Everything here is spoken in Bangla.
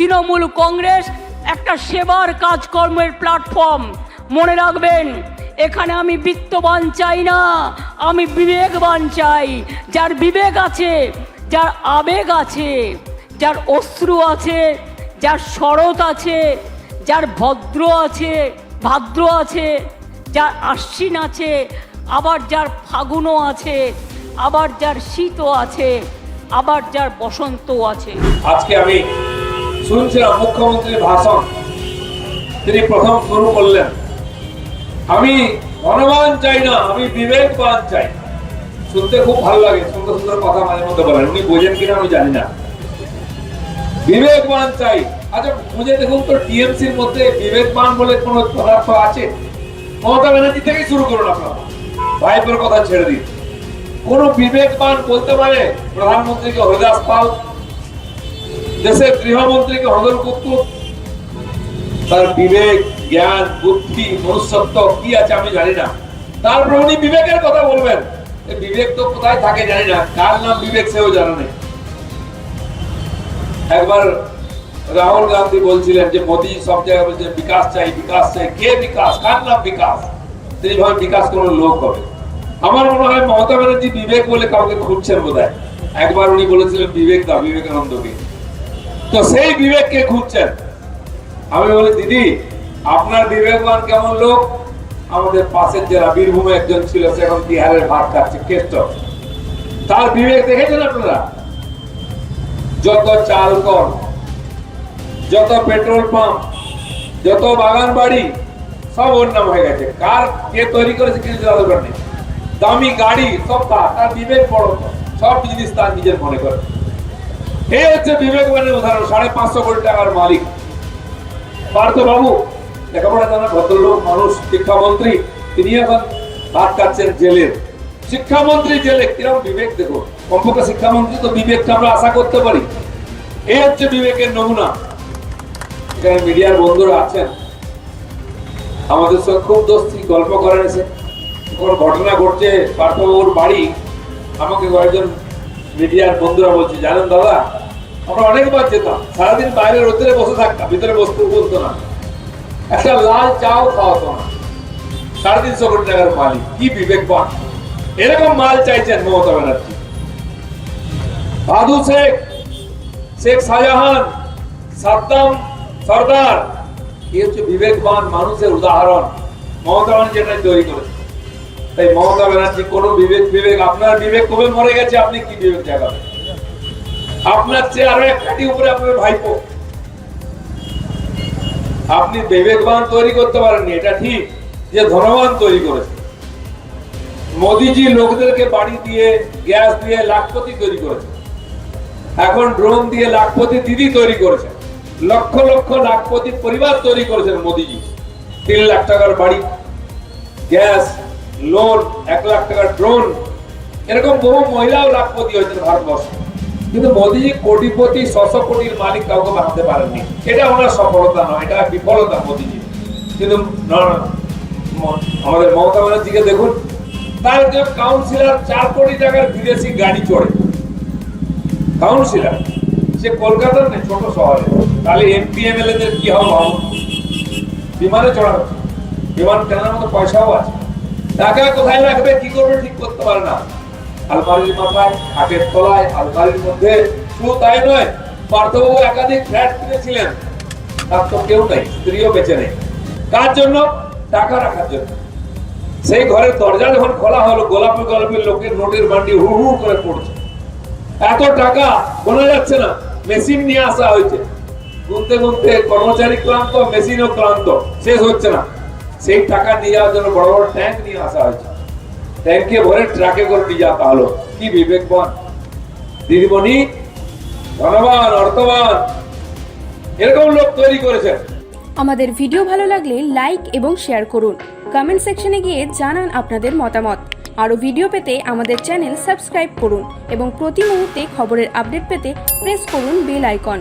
তৃণমূল কংগ্রেস একটা সেবার কাজকর্মের প্ল্যাটফর্ম মনে রাখবেন, এখানে আমি বিত্তবান চাই না, আমি বিবেকবান চাই। যার বিবেক আছে, যার আবেগ আছে, যার অশ্রু আছে, যার শরৎ আছে, যার ভদ্র আছে, ভাদ্র আছে, যার আশ্বিন আছে, আবার যার ফাগুনও আছে, আবার যার শীতও আছে, আবার যার বসন্তও আছে। আজকে আমি শুনছিলাম মুখ্যমন্ত্রীর ভাষণ। তিনি প্রথম শুরু করলেন। আমি ধনবান চাই না, আমি বিবেকবান চাই। শুনতে খুব ভালো লাগে, সুন্দর সুন্দর কথা মাঝে মধ্যে বলেন। উনি বোঝেন কিনা আমি জানি না। বিবেকবান চাই। আচ্ছা খুঁজে দেখুন তো, টিএমসির মধ্যে বিবেকবান বলে কোন পদার্থ আছে? মমতা ব্যানার্জি থেকে শুরু করুন আপনারা। ভাইপোর কথা ছেড়ে দিন। কোন বিবেকবান বলতে পারে প্রধানমন্ত্রীকে হরিদাস পাল? দেশের গৃহমন্ত্রীকে হদল কুতুব তার বিবেক, জ্ঞান, বুদ্ধি, মনুষ্যত্ব কি আছে আমি জানি না। তারপর উনি বিবেকের কথা বলবেন। বিবেক তো কোথায় থাকে জানি না। কার নাম বিবেক সেও জানা নেই একবার রাহুল গান্ধী বলছিলেন যে, মোদী সব জায়গায় বলছেন বিকাশ চাই বিকাশ চাই। কে বিকাশ? কার নাম বিকাশ? তিনি ভাবেন বিকাশ কোন লোক হবে। আমার মনে হয় মমতা ব্যানার্জি বিবেক বলে কাউকে খুঁজছেন বোধ একবার উনি বলেছিলেন, বিবেক দা বিবেকানন্দকে তো সেই বিবেককে খুঁজছেন। আমি বলি, দিদি, আপনার বিবেকবান কেমন লোক? আমাদের পাশের জেলা বীরভূমে একজন ছিল, সে বিহারের ভাত খাচ্ছে, কেষ্ট। তার বিবেক দেখেছেন আপনারা? যত চাল কর যত পেট্রোল পাম্প, যত বাগান বাড়ি, সব ওর নাম হয়ে গেছে। কার কে তৈরি করেছে কিছু জানা দরকার নেই। দামি গাড়ি, সব তার বিবেক বড়। সব জিনিস তার নিজের মনে করে। এই হচ্ছে বিবেকবানের উদাহরণ, সাড়ে পাঁচশো কোটি টাকার মালিক। পার্থ বাবু লেখাপড়া জানা ভদ্রলোক, মানুষ, শিক্ষামন্ত্রী, তিনি এখন ভাত খাচ্ছেন জেলের শিক্ষামন্ত্রী জেলে কীরকম বিবেক দেখো। কমপক্ষে শিক্ষামন্ত্রী তো বিবেকটা আমরা আশা করতে পারি। এই হচ্ছে বিবেকের নমুনা। এখানে মিডিয়ার বন্ধুরা আছেন। আমাদের সঙ্গে খুব দোস্তি, গল্প করেন এসে। ঘটনা ঘটছে পার্থবাবুর বাড়ি। আমাকে কয়েকজন মিডিয়ার বন্ধুরা বলছে, জানেন দাদা, আমরা অনেকবার যেতাম, সারাদিন বাইরে রোদ্রে বসে থাকতাম, ভিতরে বসতে বলতো না। একটা লাল চাও খাওয়াতো না। সাড়ে তিনশো কোটি টাকার মালিক, কি বিবেক পান এরকম মাল চাইছেন মমতা ব্যানার্জি। বাদু শেখ শেখ শাহজাহান, সাদ্দাম, সর্দার, এই হচ্ছে বিবেকবান মানুষের উদাহরণ। মমতা ব্যানার্জি এটা তৈরি করেছে। মমতা ব্যানার্জি, কোন বিবেক বিবেক, আপনার বিবেক কবে মরে গেছে, আপনি কি বিবেক আপনার চেয়ে আরও এক উপরে আপনার আপনি বিবেকবান তৈরি করতে পারেননি, এটা ঠিক যে ধনবান তৈরি করেছে মোদিজি লোকদেরকে বাড়ি দিয়ে, গ্যাস দিয়ে লাখপতি তৈরি করেছে এখন ড্রোন দিয়ে লাখপতি দিদি তৈরি করেছে লক্ষ লক্ষ লাখপতি পরিবার তৈরি করেছেন মোদিজি। তিন লাখ টাকার বাড়ি, গ্যাস লোন এক লাখ টাকার ড্রোন এরকম বহু মহিলাও লাখপতি হয়েছেন ভারতবর্ষে। কিন্তু মোদিজি কোটিপতি, ছশো কোটির মালিক কাউকে বানাতে পারেননি। এটা ওনার সফলতা নয়, এটা বিফলতা মোদিজি। কিন্তু আমাদের মমতা ব্যানার্জিকে দেখুন, তার একজন কাউন্সিলর চার কোটি টাকার বিদেশি গাড়ি চড়ে। কাউন্সিলর সে কলকাতার নেই ছোট শহরে। তাহলে এমপি এমএলএ দের কি হবে বিমানে চড়া বিমান কেনার মতো পয়সাও আছে। টাকা কোথায় রাখবে, কি করবে ঠিক করতে পারে না। আলমারির মাথায় খাটের তলায়, আলমারির মধ্যে। শুধু তাই নয়, পার্থবাবু একাধিক ফ্ল্যাট কিনেছিলেন। তার তো কেউ স্ত্রীও বেঁচে নেই। কার জন্য? টাকা রাখার জন্য। সেই ঘরের দরজা যখন খোলা হলো, গোলাপি গোলাপি লোকের নোটের বান্ডি হু হু করে পড়ছে। এত টাকা বোনা যাচ্ছে না, মেশিন নিয়ে আসা হয়েছে। গুনতে গুনতে কর্মচারী ক্লান্ত, মেশিনও ক্লান্ত, শেষ হচ্ছে না। সেই টাকা নিয়ে যাওয়ার জন্য বড় বড় ট্যাঙ্ক নিয়ে আসা হয়েছে। ট্যাঙ্কে ভরে ট্রাকে করে নিয়ে যাওয়া হলো। কি বিবেকবান। দিদিমণি ধনবান অর্থবান। এরকম লোক তৈরি করেছেন। আমাদের ভিডিও ভালো লাগলে লাইক এবং শেয়ার করুন। কমেন্ট সেকশনে গিয়ে জানান আপনাদের মতামত। আরও ভিডিও পেতে আমাদের চ্যানেল সাবস্ক্রাইব করুন এবং প্রতি মুহূর্তে খবরের আপডেট পেতে প্রেস করুন বেল আইকন